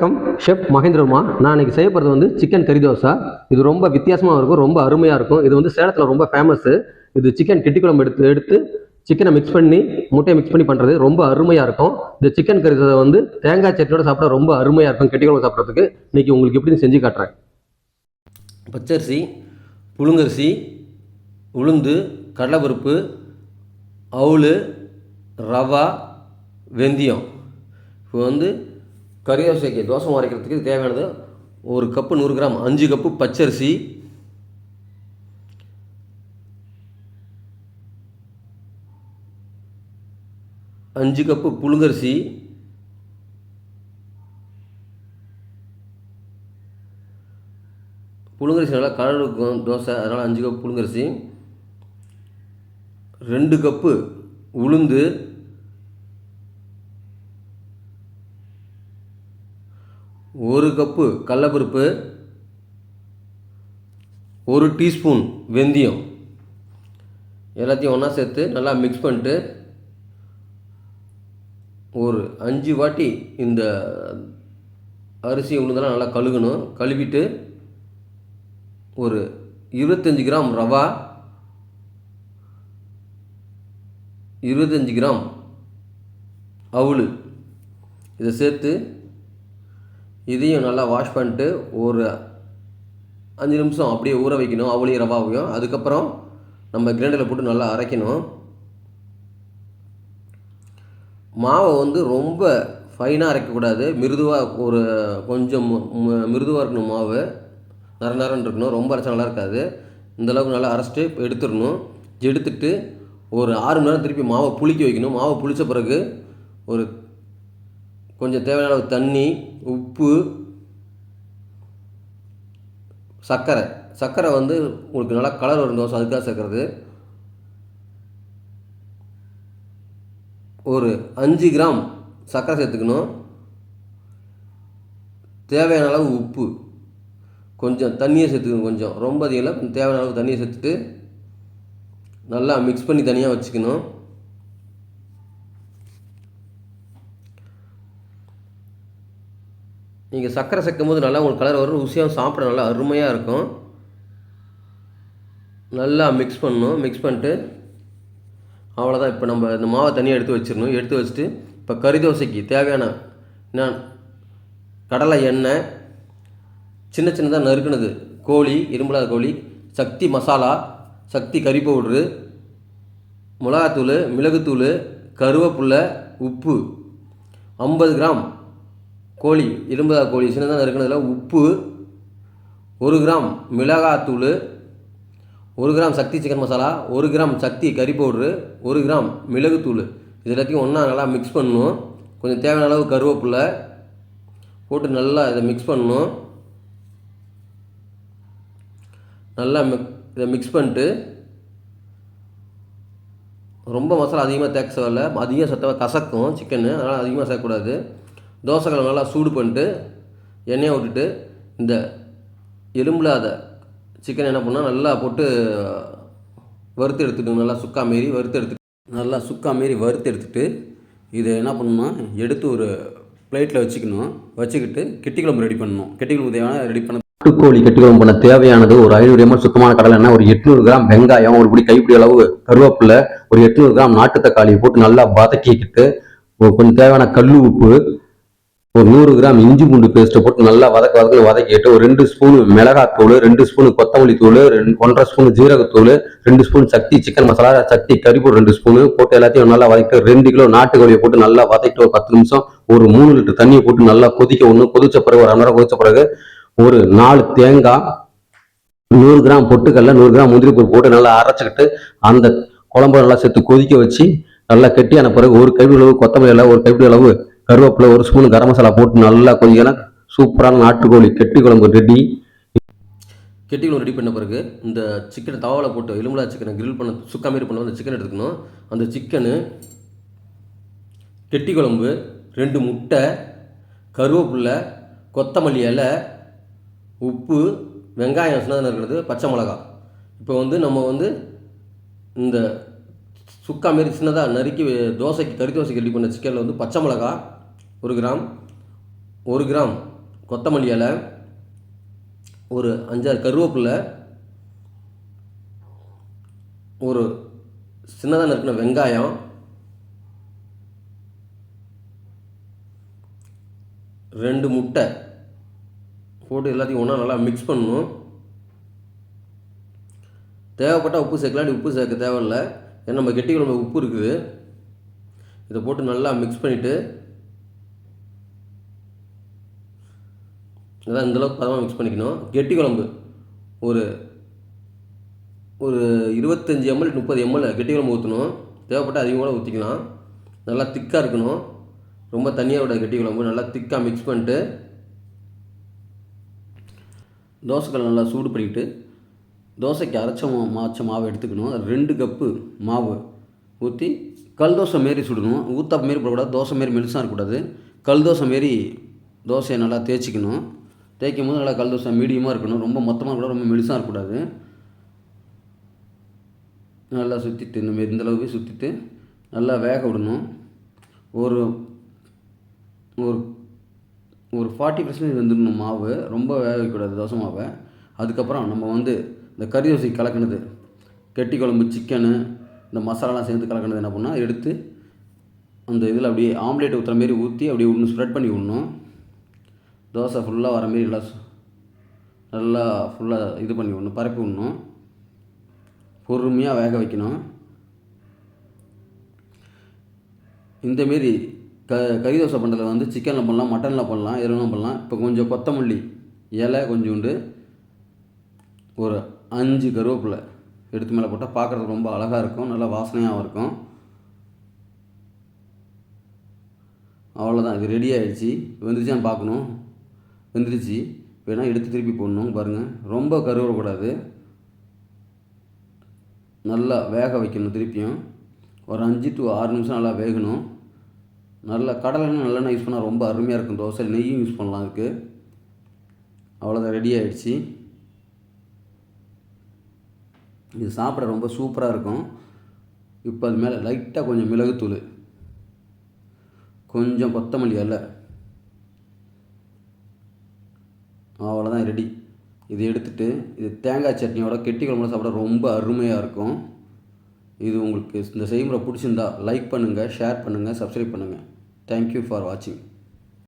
வணக்கம் ஷெஃப் மகேந்திரமா நான் இன்னைக்கு செய்ய போகிறது வந்து சிக்கன் கறி தோசை. இது ரொம்ப வித்தியாசமாக இருக்கும் ரொம்ப அருமையாக இருக்கும். இது வந்து சேலத்தில் ரொம்ப ஃபேமஸ்ஸு இது சிக்கன் கெட்டிகுலம்பு எடுத்து எடுத்து சிக்கனை மிக்ஸ் பண்ணி முட்டையை மிக்ஸ் பண்ணி பண்ணுறது ரொம்ப அருமையாக இருக்கும். இந்த சிக்கன் கறி தோசை வந்து தேங்காய் சட்னியோட சாப்பிட ரொம்ப அருமையாக இருக்கும் கெட்டி சாப்பிட்றதுக்கு. இன்னைக்கு உங்களுக்கு எப்படின்னு செஞ்சு காட்டுறேன். பச்சரிசி புழுங்கரிசி உளுந்து கடலைப்பருப்பு அவுள் ரவா வெந்தயம். இப்போ வந்து கறிதோசைக்கு தோசை அரைக்கிறதுக்கு தேவையானது ஒரு கப்பு நூறு கிராம் அஞ்சு கப்பு பச்சரிசி அஞ்சு கப்பு புழுங்கரிசி புழுங்கரிசி நல்லா கலர் இருக்கும் தோசை அதனால் அஞ்சு கப்பு புழுங்கரிசி ரெண்டு கப்பு உளுந்து ஒரு கப்பு கடலப்பருப்பு ஒரு டீஸ்பூன் வெந்தயம் எல்லாத்தையும் ஒன்றா சேர்த்து நல்லா மிக்ஸ் பண்ணிட்டு ஒரு அஞ்சு வாட்டி இந்த அரிசி உளுந்தெல்லாம் நல்லா கழுகணும். கழுவிட்டு ஒரு இருபத்தஞ்சி கிராம் ரவா இருபத்தஞ்சி கிராம் அவுள் இதை சேர்த்து இதையும் நல்லா வாஷ் பண்ணிட்டு ஒரு அஞ்சு நிமிஷம் அப்படியே ஊற வைக்கணும் அவளையும் ரவாவையும் அதுக்கப்புறம் நம்ம கிரைண்டரில் போட்டு நல்லா அரைக்கணும். மாவை வந்து ரொம்ப ஃபைனாக அரைக்கக்கூடாது. மிருதுவாக ஒரு கொஞ்சம் மிருதுவாக இருக்கணும் மாவு. நர நரன்னு இருக்கணும். ரொம்ப அரைச்சா நல்லா இருக்காது. இந்தளவுக்கு நல்லா அரைச்சிட்டு எடுத்துடணும். எடுத்துட்டு ஒரு ஆறு மணி நேரம் திருப்பி மாவை புளிக்க வைக்கணும். மாவை புளித்த பிறகு ஒரு கொஞ்சம் தேவையான அளவு தண்ணி உப்பு சர்க்கரை. சர்க்கரை வந்து உங்களுக்கு நல்லா கலர் வரும் தோசை அதுக்காக சேர்க்குறது. ஒரு அஞ்சு கிராம் சர்க்கரை சேர்த்துக்கணும். தேவையான அளவு உப்பு. கொஞ்சம் தண்ணியை சேர்த்துக்கணும் கொஞ்சம். ரொம்ப அதிகம் இல்லை தேவையான அளவு தண்ணியை சேர்த்துட்டு நல்லா மிக்ஸ் பண்ணி தனியாக வச்சுக்கணும். நீங்கள் சர்க்கரை சேர்க்கும் போது நல்லா உங்களுக்கு கலர் வரும். ருசியாக சாப்பிட நல்லா அருமையாக இருக்கும். நல்லா மிக்ஸ் பண்ணணும். மிக்ஸ் பண்ணிட்டு அவ்வளோதான் இப்போ நம்ம இந்த மாவை தனியாக எடுத்து வச்சிடணும். எடுத்து வச்சுட்டு இப்போ கறி தோசைக்கு தேவையான என்ன? கடலை எண்ணெய் சின்ன சின்னதாக நறுக்குனது. கோழி இரும்புலாத கோழி சக்தி மசாலா சக்தி கறி பவுட்ரு மிளகாத்தூள் மிளகுத்தூள் கருவேப்புல்லை உப்பு ஐம்பது கிராம். கோழி இரும்புதா கோழி சின்னதாக இருக்கிறதுல உப்பு ஒரு கிராம் மிளகாத்தூள் ஒரு கிராம் சக்தி சிக்கன் மசாலா ஒரு கிராம் சக்தி கறி பவுட்ரு ஒரு கிராம் மிளகுத்தூள். இது எல்லாத்தையும் ஒன்றா நல்லா மிக்ஸ் பண்ணணும். கொஞ்சம் தேவையான அளவு கருவேப்பில்லை போட்டு நல்லா இதை மிக்ஸ் பண்ணணும். நல்லா மிக் இதை மிக்ஸ் பண்ணிட்டு ரொம்ப மசாலா அதிகமாக தேக்க சொல்ல அதிகம் சத்தமாக கசக்கும் சிக்கனு அதனால் அதிகமாக சேர்க்கக்கூடாது. தோசைகளை நல்லா சூடு பண்ணிட்டு எண்ணெயை விட்டுட்டு இந்த எலும்பில்லாத சிக்கன் என்ன பண்ணால் நல்லா போட்டு வறுத்து எடுத்துக்கணும் நல்லா சுக்கா மாரி வறுத்து எடுத்துக்கணும் நல்லா சுக்கா மாரி வறுத்து எடுத்துட்டு இதை என்ன பண்ணணும்னா எடுத்து ஒரு பிளேட்டில் வச்சுக்கணும். வச்சுக்கிட்டு கெட்டி குழம்பு ரெடி பண்ணணும். கெட்டி குழம்பு தேவையான ரெடி பண்ண நாட்டுக்கோழி கெட்டி குழம்பு பண்ண தேவையானது ஒரு ஐநூறு எம்எல் சுத்தமான கடலை எண்ணெய் ஒரு எட்நூறு கிராம் வெங்காயம் ஒரு பிடி கைப்பிடி அளவு கருவேப்பிலை ஒரு எட்நூறு கிராம் நாட்டு தக்காளி போட்டு நல்லா வதக்கிக்கிட்டு கொஞ்சம் தேவையான கல் உப்பு ஒரு நூறு கிராம் இஞ்சி பூண்டு பேஸ்ட்டை போட்டு நல்லா வதக்க வதக்க வதக்கிட்டு ஒரு ரெண்டு ஸ்பூன் மிளகாத்தூள் ரெண்டு ஸ்பூன் கொத்தமல்லி தூள் ரெண்டு ஒன்றரை ஸ்பூன் ஜீரகத்தூள் ரெண்டு ஸ்பூன் சக்தி சிக்கன் மசாலா சக்தி கறிப்பூர் ரெண்டு ஸ்பூனு போட்டு எல்லாத்தையும் நல்லா வதக்கிட்டு ரெண்டு கிலோ நாட்டுக்கோழியை போட்டு நல்லா வதக்கிட்டு ஒரு பத்து நிமிஷம் ஒரு மூணு லிட்டர் தண்ணியை போட்டு நல்லா கொதிக்க ஒன்று கொதிச்ச பிறகு ஒரு அரை நேரம் கொதிச்ச பிறகு ஒரு நாலு தேங்காய் நூறு கிராம் பொட்டுக்கல்ல நூறு கிராம் முந்திரி பருப்பு போட்டு நல்லா அரைச்சிக்கிட்டு அந்த குழம்பு நல்லா சேர்த்து கொதிக்க வச்சு நல்லா கெட்டியான பிறகு ஒரு கைப்பிடி அளவு கொத்தமல்லி அளவு ஒரு கைப்பிடி அளவு கருவேப்பிலை ஒரு ஸ்பூன் கரம் மசாலா போட்டு நல்லா கொஞ்சம் சூப்பரான நாட்டுக்கோழி கெட்டி குழம்பு ரெடி கெட்டி குழம்பு ரெடி பண்ண பிறகு இந்த சிக்கனை தவாவில் போட்டு எலும்புலா சிக்கனை கிரில் பண்ண சுக்கா மாரி பண்ண அந்த சிக்கன் எடுத்துக்கணும். அந்த சிக்கனு கெட்டி குழம்பு ரெண்டு முட்டை கருவேப்பில்லை கொத்தமல்லி இலை உப்பு வெங்காயம் சின்னதாக இருக்கிறது பச்சை மிளகா. இப்போ வந்து நம்ம வந்து இந்த சுக்கா மாரி சின்னதாக நறுக்கி தோசைக்கு கறி தோசைக்கு ரெடி பண்ண சிக்கனில் வந்து பச்சை மிளகா ஒரு கிராம் ஒரு கிராம் கொத்தமல்லி இலை ஒரு அஞ்சாறு கருவேப்பிலை ஒரு சின்னதாக நறுக்கின வெங்காயம் ரெண்டு முட்டை போட்டு எல்லாத்தையும் ஒன்றா நல்லா மிக்ஸ் பண்ணணும். தேவைப்பட்டால் உப்பு சேர்க்கலாம் உப்பு சேர்க்க தேவையில்ல. ஏன்னா நம்ம கெட்டி குழம்பு உப்பு இருக்குது. இதை போட்டு நல்லா மிக்ஸ் பண்ணிவிட்டு அதான் இந்தளவுக்கு பதமாக மிக்ஸ் பண்ணிக்கணும். கெட்டி குழம்பு. ஒரு ஒரு இருபத்தஞ்சி எம்எல் முப்பது எம்எல் கெட்டி குழம்பு ஊற்றணும் தேவைப்பட்டால் அதிகம் கூட ஊற்றிக்கலாம் நல்லா திக்காக இருக்கணும். ரொம்ப தண்ணியாக விட கெட்டி குழம்பு. நல்லா திக்காக மிக்ஸ் பண்ணிட்டு தோசைக்கல் நல்லா சூடு பண்ணிக்கிட்டு தோசைக்கு அரைச்ச மாச்ச மாவு எடுத்துக்கணும். ரெண்டு கப்பு மாவு ஊற்றி கல் தோசை மாரி சுடணும். ஊத்தாப்பு மாரி போடக்கூடாது. தோசை மாரி மெலிசாக இருக்கக்கூடாது. கல் தோசை மாரி தோசையை நல்லா தேய்ச்சிக்கணும். தேய்க்கும் போது நல்லா கல் தோசை மீடியமாக இருக்கணும். ரொம்ப மொத்தமாக கூட ரொம்ப மெலிசாக இருக்கக்கூடாது. நல்லா சுற்றிட்டு இந்த மாரி சுற்றிட்டு நல்லா வேக விடணும். ஒரு ஒரு ஒரு ஃபார்ட்டி பர்சன்டேஜ் வந்துடணும் மாவு. ரொம்ப வேக வைக்கக்கூடாது தோசை மாவை. அதுக்கப்புறம் நம்ம வந்து இந்த கறி தோசை கலக்கினது கெட்டி குழம்பு சிக்கனு இந்த மசாலாலாம் சேர்ந்து கலக்கினது என்ன பண்ணால் எடுத்து அந்த இதில் அப்படியே ஆம்லேட் ஊற்றுற மாரி ஊற்றி அப்படியே ஒன்று ஸ்ப்ரெட் பண்ணி விடணும் தோசை ஃபுல்லாக வர மாரி நல்லா நல்லா ஃபுல்லாக இது பண்ணி விடணும் பரப்பி விடணும். பொறுமையாக வேக வைக்கணும். இந்தமாரி க கறி தோசை பண்ணுறதுல வந்து சிக்கனில் பண்ணலாம் மட்டனில் பண்ணலாம் எதுவும் பண்ணலாம். இப்போ கொஞ்சம் கொத்தமல்லி இலை கொஞ்சோண்டு ஒரு அஞ்சு கருவேப்பிலை எடுத்து மேலே போட்டால் பார்க்குறதுக்கு ரொம்ப அழகாக இருக்கும் நல்லா வாசனையாகவும் இருக்கும். அவ்வளோதான் இது ரெடி ஆகிடுச்சி வெந்துருச்சான்னு பார்க்கணும். வெந்துருச்சு. வேணால் எடுத்து திருப்பி போடணும் பாருங்கள் ரொம்ப கருவறக்கூடாது நல்லா வேக வைக்கணும் திருப்பியும். ஒரு அஞ்சு டு ஆறு நிமிஷம் நல்லா வேகணும். நல்லா கடலெண்ணெய் நல்லெண்ணெய் யூஸ் பண்ணால் ரொம்ப அருமையாக இருக்கும். தோசை நெய்யும் யூஸ் பண்ணலாம் அதுக்கு. அவ்வளோதான் ரெடி ஆகிடுச்சு இது சாப்பிட ரொம்ப சூப்பராக இருக்கும். இப்போ அது மேலே லைட்டாக கொஞ்சம் மிளகுத்தூள். கொஞ்சம் கொத்தமல்லி இலை. அவ்வளோதான் ரெடி. இது எடுத்துட்டு இது தேங்காய் சட்னியோட கெட்டி குழம்புல சாப்பிட ரொம்ப அருமையாக இருக்கும். இது உங்களுக்கு இந்த செய்முறை பிடிச்சிருந்தா லைக் பண்ணுங்கள் ஷேர் பண்ணுங்கள் சப்ஸ்கிரைப் பண்ணுங்கள் தேங்க்யூ ஃபார் வாட்சிங்